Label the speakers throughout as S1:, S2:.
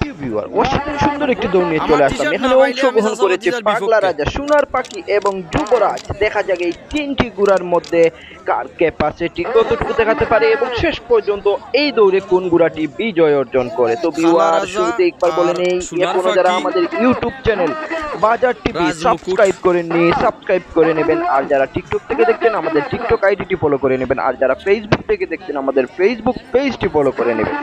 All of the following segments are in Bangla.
S1: প্রিয় ভিউয়ার অসাধারণ সুন্দর একটি দৌড় নিয়ে চলে আসলাম। এখানে অংশগ্রহণ করেছে পাগলা রাজা সোনার পাখি এবং যুবরাজ। দেখা যাক এই তিনটি গুড়ার মধ্যে কার ক্যাপাসিটি কতটুকু দেখাতে পারে এবং শেষ পর্যন্ত এই দৌড়ে কোন গুড়াটি বিজয় অর্জন করে। তো ভিউয়ার শুরুতে একবার বলে নেই এখনও যারা আমাদের YouTube channel Bazar TV. Subscribe করেননি সাবস্ক্রাইব করে নেবেন। আর যারা টিকটক থেকে দেখছেন আমাদের টিকটক আইডিটি ফলো করে নেবেন। আর যারা ফেসবুক থেকে দেখছেন আমাদের ফেসবুক পেজটি ফলো করে নেবেন।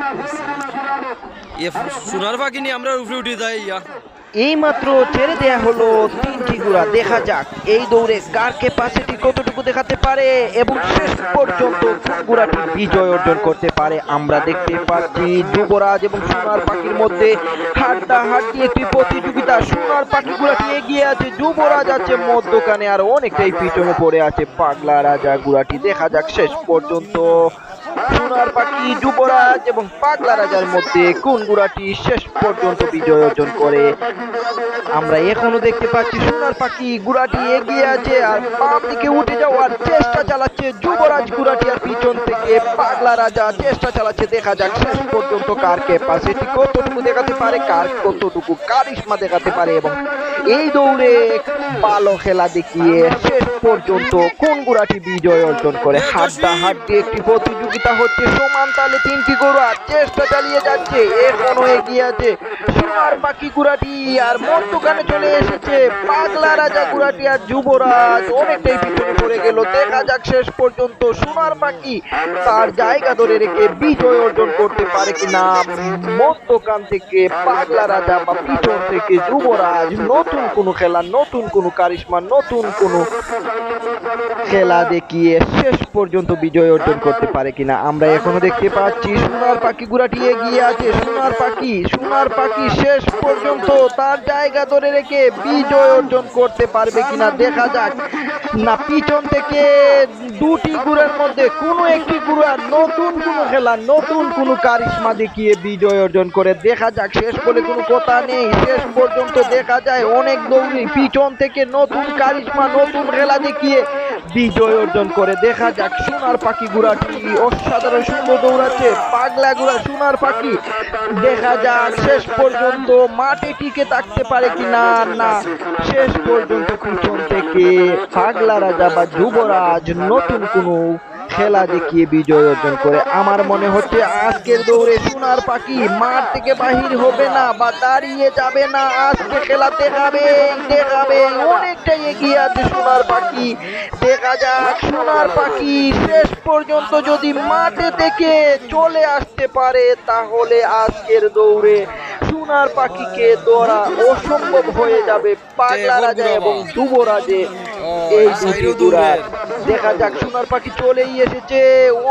S2: সোনার পাখি নিয়ে আমরা উপরে উঠে যাই, ইয়া।
S1: এইমাত্র ছেড়ে দেয়া হলো তিনটি গুড়া দেখা যাক, এই দৌড়ে কার ক্যাপাসিটি কতটুকু দেখাতে পারে এবং শেষ পর্যন্ত গুড়াটি বিজয় অর্জন করতে পারে। আমরা দেখতে পাচ্ছি যুবরাজ এবং সোনার পাখির মধ্যে হাড্ডা হাড্ডি একটি প্রতিযোগিতা। সোনার পাখি গুড়াটি এগিয়ে আছে, যুবরাজ আছে মধ্যখানে, আর অনেকটাই পিছনে পড়ে আছে পাগলা রাজা গুড়াটি দেখা যাক শেষ পর্যন্ত সোনার পাখি, যুবরাজ এবং পাগলা রাজার মধ্যে কোন গুড়াটি শেষ পর্যন্ত বিজয় অর্জন করে? আমরা এখনও দেখতে পাচ্ছি সোনার পাখি গুড়াটি এগিয়ে আছে আর বাম দিকে উঠে যাওয়ার চেষ্টা চালাচ্ছে যুবরাজ গুড়াটি আর পিছন থেকে পাগলা রাজা চেষ্টা চালাচ্ছে। দেখা যাক শেষ পর্যন্ত কার ক্যাপাসিটি কতটুকু দেখাতে পারে, কার কতটুকু কারিশমা দেখাতে পারে এবং এই দৌড়ে পালো খেলা দেখিয়ে শেষ পর্যন্ত কোন গুড়াটি বিজয় অর্জন করে? হাড্ডা হাড্ডি একটি প্রতিযোগিতা হচ্ছে সমান তালে তিনটি গোড়া, চেষ্টা চালিয়ে যাচ্ছে, এখনও এগিয়ে আছে। সোনার পাখি গুড়াটি আর মর্তকানে চলে এসেছে। পাগলা রাজা গুড়াটি আর যুবরাজ, অনেকটাই পিছনে গেল। দেখা যাক শেষ পর্যন্ত সোনার পাখি তার জায়গা ধরে রেখে বিজয় অর্জন করতে পারে কিনা। মধ্যখান থেকে পাগলা রাজা বা পিছন থেকে যুবরাজ, নতুন কোনো খেলা, নতুন কোনো কারিশমা, নতুন কোনো খেলা দেখিয়ে শেষ পর্যন্ত বিজয় অর্জন করতে পারে কিনা। আমরা এখনও দেখতে পাচ্ছি সোনার পাখি গুড়াটি এগিয়ে আছে। সোনার পাখি সোনার পাখি শেষ পর্যন্ত তার জায়গা ধরে রেখে বিজয় অর্জন করতে পারবে কিনা দেখা যাক। না, পিছন থেকে দুটি গুড়ের মধ্যে কোনো একটি গুড়ার নতুন কোনো খেলা, নতুন কোনো কারিশমা দেখিয়ে বিজয় অর্জন করে। দেখা যাক, শেষ বলে কোনো কথা নেই। শেষ পর্যন্ত দেখা যায় অনেক দৌড়ি পিছন থেকে নতুন কারিশমা, নতুন খেলা দেখিয়ে বিজয় অর্জন করে। দেখা যাক, সোনার পাখি গুড়াটি অসাধারণ সুন্দর দৌড়াচ্ছে। পাগলা গুড়া, সোনার পাখি। দেখা যাক, শেষ পর্যন্ত মাঠে টিকে থাকতে পারে কি না? না, শেষ পর্যন্ত পিছন থেকে পাগলা রাজা বা যুবরাজ নতুন কোনো খেলা দেখিয়ে বিজয় অর্জন করে। আমার মনে হচ্ছে আজকের দৌড়ে সোনার পাখি মাঠ থেকে বাহির হবে না বা দাঁড়িয়ে যাবে না। আজকে খেলা দেখাবে দেখাবে অনেকটাই এগিয়ে আছে সোনার পাখি। দেখা যাক সোনার পাখি শেষ পর্যন্ত যদি মাঠে থেকে চলে আসতে পারে তাহলে আজকের দৌড়ে সোনার পাখিকে ধরা অসম্ভব হয়ে যাবে। পাগলা রাজা এবং যুবরাজে এই দুটি গুড়ার দেখা যাক সোনার পাখি চলেই এসেছে।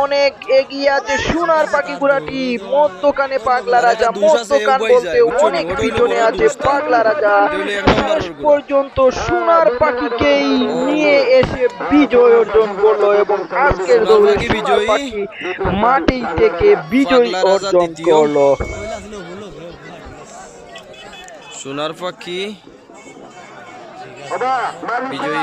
S1: অনেক এগিয়ে আছে সোনার পাখি গুড়াটি মধ্যখানে পাগলা রাজা মধ্যখান বলতে অনেক পিছনে আছে পাগলা রাজা। শেষ পর্যন্ত সোনার পাখিকেই নিয়ে এসে বিজয় অর্জন করল এবং আজকের দৌড়ে সোনার পাখি মাটি থেকে বিজয় অর্জন করল।
S2: সোনার পাখি বিজয়ী।